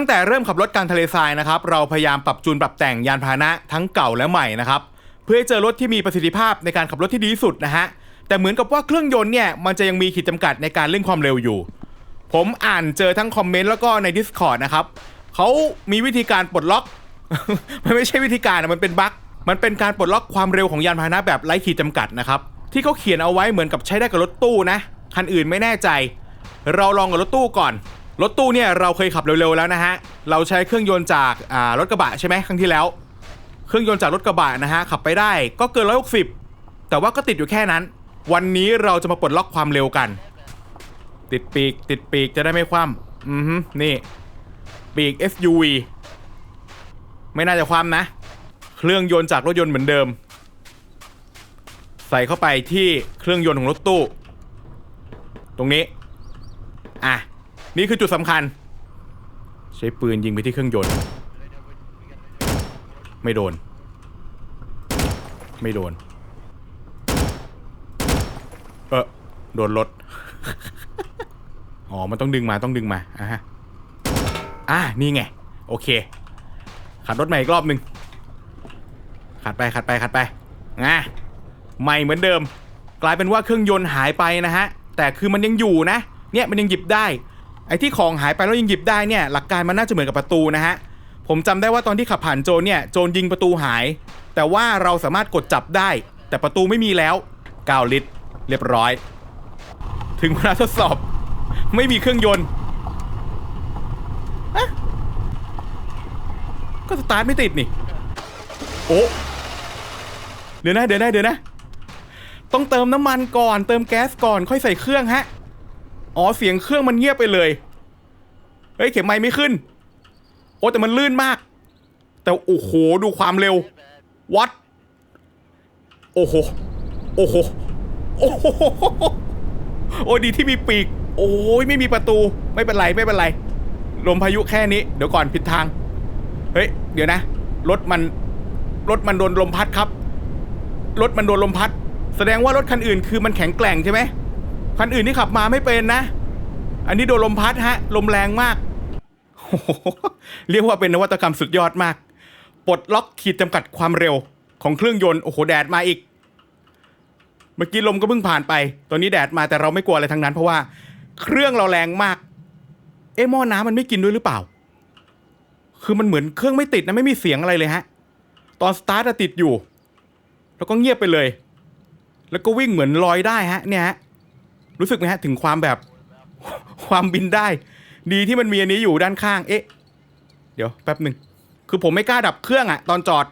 ตั้งแต่เริ่มขับรถกลางทะเลทรายนะครับ เราพยายามปรับจูนปรับแต่งยานพาหนะทั้งเก่าและใหม่นะครับ เพื่อให้เจอรถที่มีประสิทธิภาพในการขับรถที่ดีที่สุดนะฮะ แต่เหมือนกับว่าเครื่องยนต์เนี่ยมันจะยังมีขีดจำกัดในการเร่งความเร็วอยู่ ผมอ่านเจอทั้งคอมเมนต์แล้วก็ใน Discord นะครับเขามีวิธีการปลดล็อก มันไม่ใช่วิธีการอะมันเป็นบั๊กมันเป็นการปลดล็อกความเร็วของยานพาหนะแบบไร้ขีดจำกัดนะครับที่เขาเขียนเอาไว้เหมือนกับใช้ได้กับรถตู้นะคันอื่นไม่แน่ใจ เราลองกับรถตู้ก่อน รถตู้เนี่ยเราเคยขับเร็วๆแล้วนะฮะ เราใช้เครื่องยนต์จากรถกระบะใช่ไหมครั้งที่แล้ว เครื่องยนต์จากรถกระบะนะฮะขับไปได้ก็เกิน160แต่ว่าก็ติดอยู่แค่นั้น วันนี้เราจะมาปลดล็อกความเร็วกัน ติดปีกติดปีกจะได้ไม่คว่ำอือฮึนี่ ปีก SUV ไม่น่าจะคว่ำนะ เครื่องยนต์จากรถยนต์เหมือนเดิม ใส่เข้าไปที่เครื่องยนต์ของรถตู้ ตรงนี้ อะ นี่คือจุดสำคัญ ใช้ปืนยิงไปที่เครื่องยนต์ ไม่โดน ไม่โดน เออโดนรถ อ๋อ มันต้องดึงมาต้องดึงมาอะฮะอะนี่ไง โอเค ขัดรถใหม่อีกรอบหนึ่งขัดไปขัดไปขัดไปอะใหม่เหมือนเดิม กลายเป็นว่าเครื่องยนต์หายไปนะฮะ แต่คือมันยังอยู่นะ เนี่ยมันยังหยิบได้ ไอ้ที่ของหายไปแล้วยังหยิบได้เนี่ยหลักการมันน่าจะเหมือนกับประตูนะฮะผมจำได้ว่าตอนที่ขับผ่านโจรเนี่ยโจรยิงประตูหาย แต่ว่าเราสามารถกดจับได้ แต่ประตูไม่มีแล้ว9ลิตร เรียบร้อย ถึงเวลาทดสอบ ไม่มีเครื่องยนต์ก็สตาร์ทไม่ติดนี่โอ้เดี๋ยวนะเดี๋ยวนะเดี๋ยวนะ ต้องเติมน้ำมันก่อน เติมแก๊สก่อนค่อยใส่เครื่องฮะ อ๋อเสียงเครื่องมันเงียบไปเลย เฮ้ยเข็มไม้ไม่ขึ้น โอ้แต่มันลื่นมาก แต่โอ้โหดูความเร็ว วัด โอ้โห โอ้โห โอ้โห โอ้ดีที่มีปีก โอ้ยไม่มีประตู ไม่เป็นไรไม่เป็นไร ลมพายุแค่นี้ เดี๋ยวก่อนผิดทาง เฮ้ยเดี๋ยวนะ รถมัน รถมันโดนลมพัดครับ รถมันโดนลมพัด แสดงว่ารถคันอื่นคือมันแข็งแกร่งใช่ไหม คันอื่นที่ขับมาไม่เป็นนะ อันนี้โดนลมพัดฮะ ลมแรงมาก เรียกว่าเป็นนวัตกรรมสุดยอดมาก ปลดล็อกขีดจำกัดความเร็วของเครื่องยนต์ โอ้โห แดดมาอีก เมื่อกี้ลมก็เพิ่งผ่านไป ตอนนี้แดดมาแต่เราไม่กลัวอะไรทั้งนั้น เพราะว่าเครื่องเราแรงมาก เอ๊ะหม้อน้ำมันไม่กินด้วยหรือเปล่า คือมันเหมือนเครื่องไม่ติดนะไม่มีเสียงอะไรเลยฮะ ตอนสตาร์ทอะติดอยู่ แล้วก็เงียบไปเลย แล้วก็วิ่งเหมือนลอยได้ฮะ เนี่ยฮะ รู้สึกไหมฮะถึงความแบบความบินได้ ดีที่มันมีอันนี้อยู่ด้านข้าง เอ๊ะ เดี๋ยวแป๊บหนึ่งคือผมไม่กล้าดับเครื่องอะตอนจอด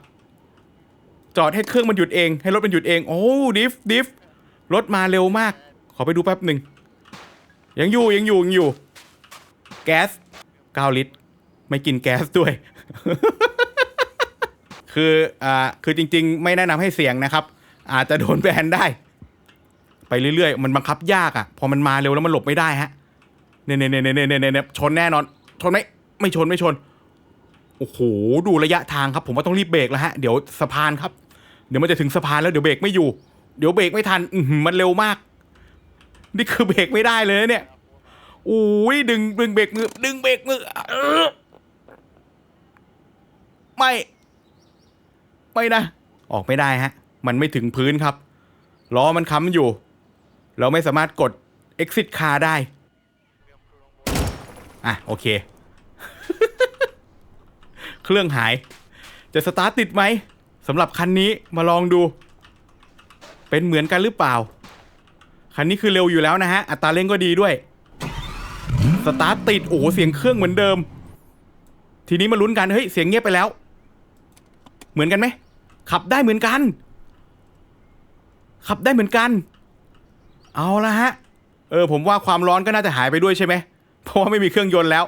จอดให้เครื่องมันหยุดเอง ให้รถมันหยุดเอง โอ้ดิฟดิฟรถมาเร็วมาก ขอไปดูแป๊บหนึ่งยังอยู่ยังอยู่ยังอยู่ แก๊ส9ลิตร ไม่กินแก๊สด้วย คืออ่าคือจริง ๆ ไม่แนะนำให้เสี่ยงนะครับ อาจจะโดนแบนได้ ไปเรื่อยๆ มันบังคับยากอะ่ะ พอมันมาเร็วแล้วมันหลบไม่ได้ฮะเนี่ยเนี่ยเนี่ยเนี่ยเนี่ยเน่ชนแน่นอน ชนไหมไม่ชนไม่ชน โอ้โห ดูระยะทางครับ ผมว่าต้องรีบเบรกแล้วฮะ เดี๋ยวสะพานครับ เดี๋ยวมันจะถึงสะพานแล้วเดี๋ยวเบรกไม่อยู่ เดี๋ยวเบรกไม่ทัน อือหือมันเร็วมาก นี่คือเบรกไม่ได้เลยเนี่ยอุ้ยดึงดึงเบรกมือ ดึงเบรกมือไม่ ไม่นะ ออกไม่ได้ฮะ มันไม่ถึงพื้นครับ ล้อมันค้ำอยู่ เราไม่สามารถกด exit car ได้ อะ โอเค เครื่องหาย จะสตาร์ทติดไหมสำหรับคันนี้มาลองดู เป็นเหมือนกันหรือเปล่า คันนี้คือเร็วอยู่แล้วนะฮะ อัตราเร่งก็ดีด้วย สตาร์ทติด โอ้โเสียงเครื่องเหมือนเดิม ทีนี้มาลุ้นกัน เฮ้ย เสียงเงียบไปแล้ว เหมือนกันไหม ขับได้เหมือนกัน ขับได้เหมือนกัน เอาละฮะ เออผมว่าความร้อนก็น่าจะหายไปด้วยใช่ไหม เพราะว่าไม่มีเครื่องยนต์แล้ว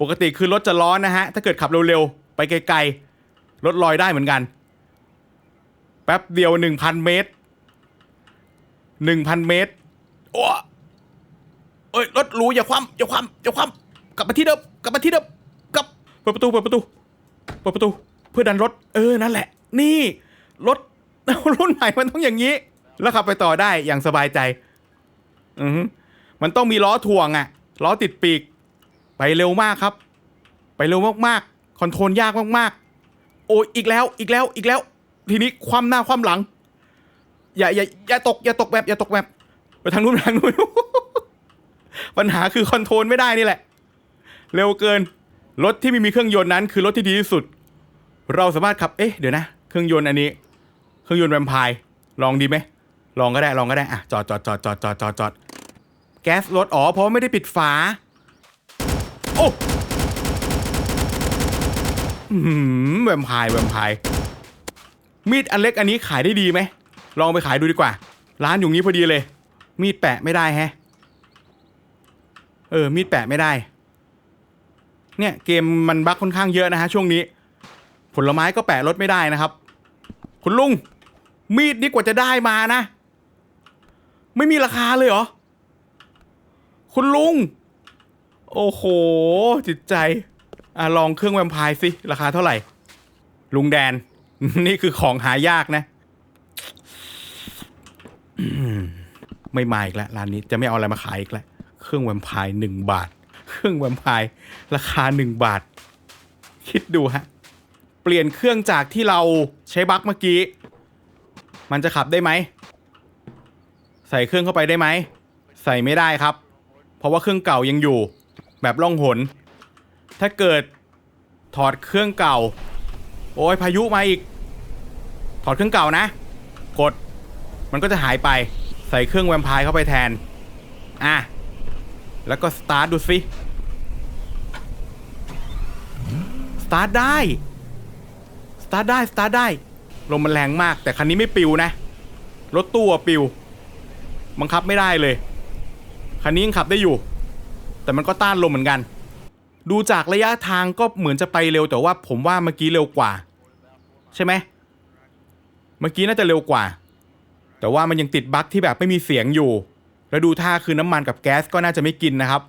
ปกติคือรถจะร้อนนะฮะ ถ้าเกิดขับเร็วๆ ไปไกลๆ รถลอยได้เหมือนกัน แป๊บเดียวหนึ่งพันเมตรหนึ่งพันเมตร โอ้เอ้ยรถหรูอย่าคว่ำอย่าคว่ำอย่าคว่ำกลับมาที่เดิมกลับมาที่เดิมกลับเปิดประตูเปิดประตูเปิดประตู เพื่อดันรถ เออนั่นแหละ นี่รถรุ่นใหม่มันต้องอย่างนี้ แล้วขับไปต่อได้อย่างสบายใจ อือฮึมันต้องมีล้อถ่วงอะล้อติดปีก ไปเร็วมากครับ ไปเร็วมากๆ คอนโทรลยากมากๆ โอ้ยอีกแล้ว อีกแล้ว อีกแล้ว ทีนี้ความหน้าความหลัง อย่าอย่าอย่าตก อย่าตกแบบ อย่าตกแบบ ไปทางนู้นทางนู้น ปัญหาคือคอนโทรลไม่ได้นี่แหละ เร็วเกิน รถที่ไม่มีเครื่องยนต์นั้น คือรถที่ดีที่สุด เราสามารถขับ เอ๊ะ เดี๋ยวนะ เครื่องยนต์อันนี้ เครื่องยนต์แวมไพร์ ลองดีไหม ลองก็ได้ลองก็ได้อะจอดจอดจอดจอดจอดจอดจอดแก๊สรถอ๋อเพราะไม่ได้ปิดฝา โอ้หืมแวมพร์แวมพร์มีดอันเล็กอันนี้ขายได้ดีไหมลองไปขายดูดีกว่า ร้านอยู่งี้พอดีเลย มีดแปะไม่ได้แฮะเออมีดแปะไม่ได้ เนี่ยเกมมันบั๊กค่อนข้างเยอะนะฮะช่วงนี้ ผลไม้ก็แปะรถไม่ได้นะครับ คุณลุงมีดนี่กว่าจะได้มานะ ไม่มีราคาเลยเหรอ คุณลุง โอ้โห จิตใจ อะลองเครื่องแวมไพร์สิ ราคาเท่าไหร่ ลุงแดน นี่คือของหายากนะ ไม่มาอีกแล้วร้านนี้จะไม่เอาอะไรมาขายอีกแล้ว เครื่องแวมไพร์หนึ่งบาท เครื่องแวมไพร์ราคาหนึ่งบาท คิดดูฮะ เปลี่ยนเครื่องจากที่เราใช้บั๊กเมื่อกี้ มันจะขับได้ไหม ใส่เครื่องเข้าไปได้ไหม ใส่ไม่ได้ครับ เพราะว่าเครื่องเก่ายังอยู่ แบบล่องหน ถ้าเกิดถอดเครื่องเก่า โอ้ยพายุมาอีก ถอดเครื่องเก่านะ กด มันก็จะหายไป ใส่เครื่องแวมไพร์เข้าไปแทน อะ แล้วก็สตาร์ทดูสิ สตาร์ทได้ สตาร์ทได้ สตาร์ทได้ ลมมันแรงมาก แต่คันนี้ไม่ปิวนะ รถตู้ปิว บังคับไม่ได้เลย คันนี้ยังขับได้อยู่ แต่มันก็ต้านลมเหมือนกัน ดูจากระยะทางก็เหมือนจะไปเร็วแต่ว่าผมว่าเมื่อกี้เร็วกว่า ใช่ไหม เมื่อกี้น่าจะเร็วกว่า แต่ว่ามันยังติดบั๊กที่แบบไม่มีเสียงอยู่ แล้วดูท่าคือน้ำมันกับแก๊สก็น่าจะไม่กินนะครับ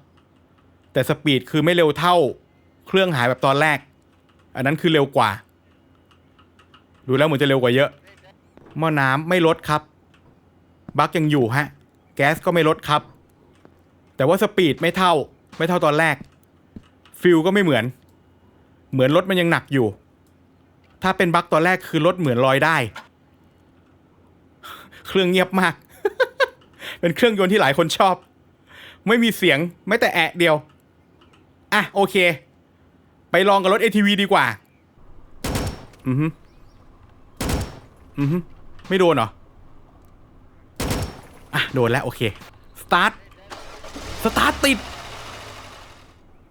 แต่สปีดคือไม่เร็วเท่า เครื่องหายแบบตอนแรก อันนั้นคือเร็วกว่า ดูแล้วเหมือนจะเร็วกว่าเยอะหม้อน้ำไม่ลดครับ บั๊กยังอยู่ฮะ แก๊สก็ไม่ลดครับ แต่ว่าสปีดไม่เท่า ไม่เท่าตอนแรก ฟิลก็ไม่เหมือน เหมือนรถมันยังหนักอยู่ ถ้าเป็นบั๊กตอนแรกคือรถเหมือนลอยได้ เครื่องเงียบมาก เป็นเครื่องยนต์ที่หลายคนชอบ ไม่มีเสียงแม้แต่แอะเดียว อะโอเค ไปลองกับรถ ATV ดีกว่า อือฮึอือฮึไม่โดนเหรอ โดนแล้วโอเค สตาร์ท สตาร์ทติด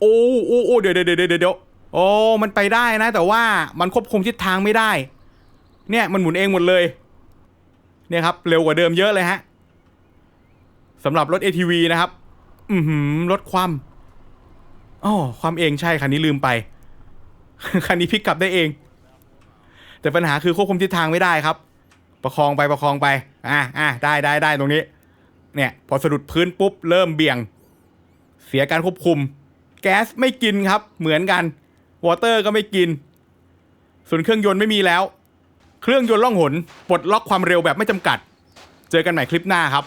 โอ้โอ้โอ้เดี๋ยวเดี๋ยวเดี๋ยวเดี๋ยวโอ้ มันไปได้นะ แต่ว่ามันควบคุมทิศทางไม่ได้ เนี่ยมันหมุนเองหมดเลย เนี่ยครับ เร็วกว่าเดิมเยอะเลยฮะสำหรับรถ ATV นะครับ อือหือรถคว่ำอ๋อความเองใช่คันนี้ลืมไป คันนี้พลิกกลับได้เอง แต่ปัญหาคือควบคุมทิศทางไม่ได้ครับ ประคองไปประคองไป อะอะได้ได้ได้ตรงนี้ เนี่ยพอสะดุดพื้นปุ๊บเริ่มเบี่ยง เสียการควบคุม แก๊สไม่กินครับ เหมือนกันวอเตอร์ก็ไม่กิน ส่วนเครื่องยนต์ไม่มีแล้ว เครื่องยนต์ล่องหนปลดล็อกความเร็วแบบไม่จำกัด เจอกันใหม่คลิปหน้าครับ